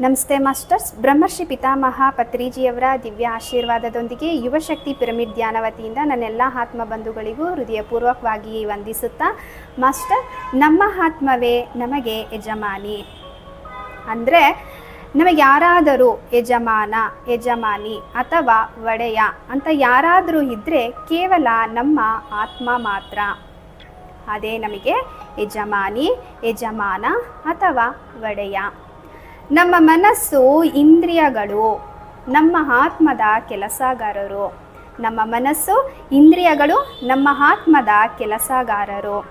ನಮಸ್ತೆ ಮಾಸ್ಟರ್ಸ್. ಬ್ರಹ್ಮರ್ಷಿ ಪಿತಾಮಹ ಪತ್ರಿಜಿಯವರ ದಿವ್ಯ ಆಶೀರ್ವಾದದೊಂದಿಗೆ ಯುವಶಕ್ತಿ ಪಿರಮಿಡ್ ಧ್ಯಾನ ವತಿಯಿಂದ ನನ್ನೆಲ್ಲ ಆತ್ಮ ಬಂಧುಗಳಿಗೂ ಹೃದಯಪೂರ್ವಕವಾಗಿ ವಂದಿಸುತ್ತಾ, ಮಾಸ್ಟರ್, ನಮ್ಮ ಆತ್ಮವೇ ನಮಗೆ ಯಜಮಾನಿ. ಅಂದರೆ, ನಮಗೆ ಯಾರಾದರೂ ಯಜಮಾನ, ಯಜಮಾನಿ ಅಥವಾ ಒಡೆಯ ಅಂತ ಯಾರಾದರೂ ಇದ್ದರೆ ಕೇವಲ ನಮ್ಮ ಆತ್ಮ ಮಾತ್ರ. ಅದೇ ನಮಗೆ ಯಜಮಾನಿ, ಯಜಮಾನ ಅಥವಾ ಒಡೆಯ. ನಮ್ಮ ಮನಸ್ಸು ಇಂದ್ರಿಯಗಳು, ನಮ್ಮ ಆತ್ಮದ ಕೆಲಸಗಾರರು. ನಮ್ಮ ಮನಸ್ಸು ಇಂದ್ರಿಯಗಳು, ನಮ್ಮ ಆತ್ಮದ ಕೆಲಸಗಾರರು.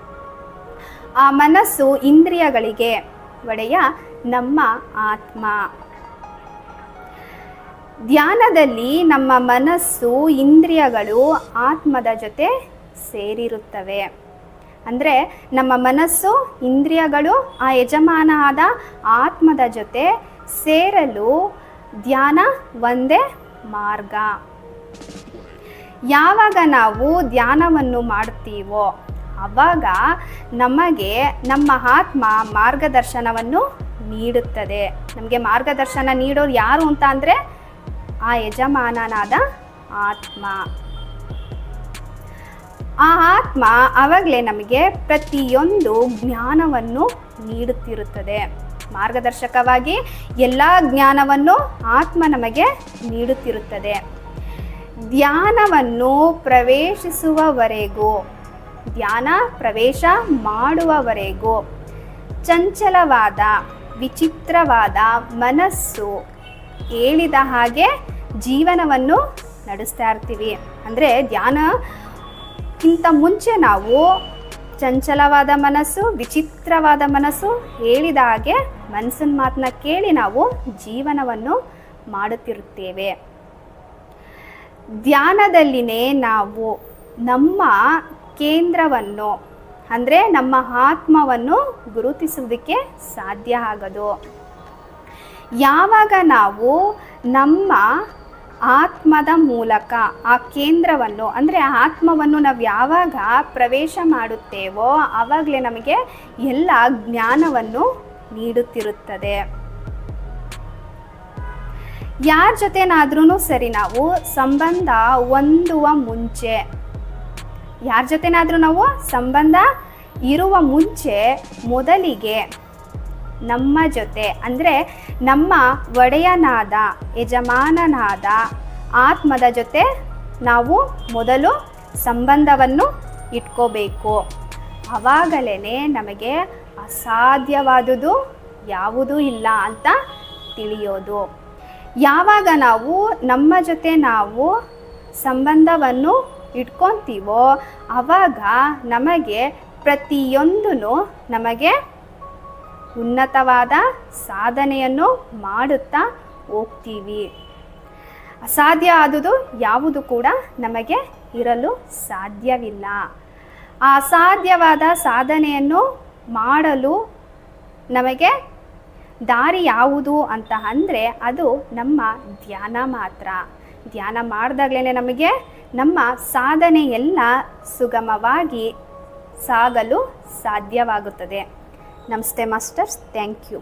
ಆ ಮನಸ್ಸು ಇಂದ್ರಿಯಗಳಿಗೆ ಒಡೆಯ ನಮ್ಮ ಆತ್ಮ. ಧ್ಯಾನದಲ್ಲಿ ನಮ್ಮ ಮನಸ್ಸು ಇಂದ್ರಿಯಗಳು ಆತ್ಮದ ಜೊತೆ ಸೇರಿರುತ್ತವೆ. ಅಂದರೆ ನಮ್ಮ ಮನಸ್ಸು, ಇಂದ್ರಿಯಗಳು, ಆ ಯಜಮಾನ ಆದ ಆತ್ಮದ ಜೊತೆ ಸೇರಲು ಧ್ಯಾನ ಒಂದೇ ಮಾರ್ಗ. ಯಾವಾಗ ನಾವು ಧ್ಯಾನವನ್ನು ಮಾಡ್ತೀವೋ ಆವಾಗ ನಮಗೆ ನಮ್ಮ ಆತ್ಮ ಮಾರ್ಗದರ್ಶನವನ್ನು ನೀಡುತ್ತದೆ. ನಮಗೆ ಮಾರ್ಗದರ್ಶನ ನೀಡೋರು ಯಾರು ಅಂತ ಅಂದರೆ ಆ ಯಜಮಾನನಾದ ಆತ್ಮ. ಆ ಆತ್ಮ ಆವಾಗಲೇ ನಮಗೆ ಪ್ರತಿಯೊಂದು ಜ್ಞಾನವನ್ನು ನೀಡುತ್ತಿರುತ್ತದೆ. ಮಾರ್ಗದರ್ಶಕವಾಗಿ ಎಲ್ಲ ಜ್ಞಾನವನ್ನು ಆತ್ಮ ನಮಗೆ ನೀಡುತ್ತಿರುತ್ತದೆ. ಧ್ಯಾನವನ್ನು ಪ್ರವೇಶಿಸುವವರೆಗೂ, ಧ್ಯಾನ ಪ್ರವೇಶ ಮಾಡುವವರೆಗೂ ಚಂಚಲವಾದ, ವಿಚಿತ್ರವಾದ ಮನಸ್ಸು ಹೇಳಿದ ಹಾಗೆ ಜೀವನವನ್ನು ನಡೆಸ್ತಾ ಇರ್ತೀವಿ. ಅಂದರೆ ಧ್ಯಾನಕ್ಕಿಂತ ಮುಂಚೆ ನಾವು ಚಂಚಲವಾದ ಮನಸ್ಸು, ವಿಚಿತ್ರವಾದ ಮನಸ್ಸು ಹೇಳಿದ ಹಾಗೆ ಮನಸ್ಸಿನ ಮಾತನ್ನ ಕೇಳಿ ನಾವು ಜೀವನವನ್ನು ಮಾಡುತ್ತಿರುತ್ತೇವೆ. ಧ್ಯಾನದಲ್ಲಿನೇ ನಾವು ನಮ್ಮ ಕೇಂದ್ರವನ್ನು, ಅಂದರೆ ನಮ್ಮ ಆತ್ಮವನ್ನು ಗುರುತಿಸುವುದಕ್ಕೆ ಸಾಧ್ಯ ಆಗದು. ಯಾವಾಗ ನಾವು ನಮ್ಮ ಆತ್ಮದ ಮೂಲಕ ಆ ಕೇಂದ್ರವನ್ನು, ಅಂದರೆ ಆತ್ಮವನ್ನು ನಾವು ಯಾವಾಗ ಪ್ರವೇಶ ಮಾಡುತ್ತೇವೋ ಆವಾಗಲೇ ನಮಗೆ ಎಲ್ಲ ಜ್ಞಾನವನ್ನು ನೀಡುತ್ತಿರುತ್ತದೆ. ಯಾರ ಜೊತೆನಾದ್ರೂ ಸರಿ ನಾವು ಸಂಬಂಧ ಹೊಂದುವ ಮುಂಚೆ, ಯಾರ ಜೊತೆನಾದರೂ ನಾವು ಸಂಬಂಧ ಇರುವ ಮುಂಚೆ ಮೊದಲಿಗೆ ನಮ್ಮ ಜೊತೆ. ಅಂದರೆ ನಮ್ಮ ಒಡೆಯನಾದ, ಯಜಮಾನನಾದ ಆತ್ಮದ ಜೊತೆ ನಾವು ಮೊದಲು ಸಂಬಂಧವನ್ನು ಇಟ್ಕೋಬೇಕು. ಆವಾಗಲೇ ನಮಗೆ ಅಸಾಧ್ಯವಾದುದು ಯಾವುದೂ ಇಲ್ಲ ಅಂತ ತಿಳಿಯೋದು. ಯಾವಾಗ ನಾವು ನಮ್ಮ ಜೊತೆ ನಾವು ಸಂಬಂಧವನ್ನು ಇಟ್ಕೊತೀವೋ ಆವಾಗ ನಮಗೆ ಪ್ರತಿಯೊಂದೂ ನಮಗೆ ಉನ್ನತವಾದ ಸಾಧನೆಯನ್ನು ಮಾಡುತ್ತಾ ಹೋಗ್ತೀವಿ. ಅಸಾಧ್ಯ ಆದುದು ಯಾವುದು ಕೂಡ ನಮಗೆ ಇರಲು ಸಾಧ್ಯವಿಲ್ಲ. ಆ ಅಸಾಧ್ಯವಾದ ಸಾಧನೆಯನ್ನು ಮಾಡಲು ನಮಗೆ ದಾರಿ ಯಾವುದು ಅಂತ ಅಂದರೆ ಅದು ನಮ್ಮ ಧ್ಯಾನ ಮಾತ್ರ. ಧ್ಯಾನ ಮಾಡಿದಾಗಲೇ ನಮಗೆ ನಮ್ಮ ಸಾಧನೆ ಎಲ್ಲ ಸುಗಮವಾಗಿ ಸಾಗಲು ಸಾಧ್ಯವಾಗುತ್ತದೆ. ನಮಸ್ತೆ ಮಾಸ್ಟರ್ಸ್. Thank you.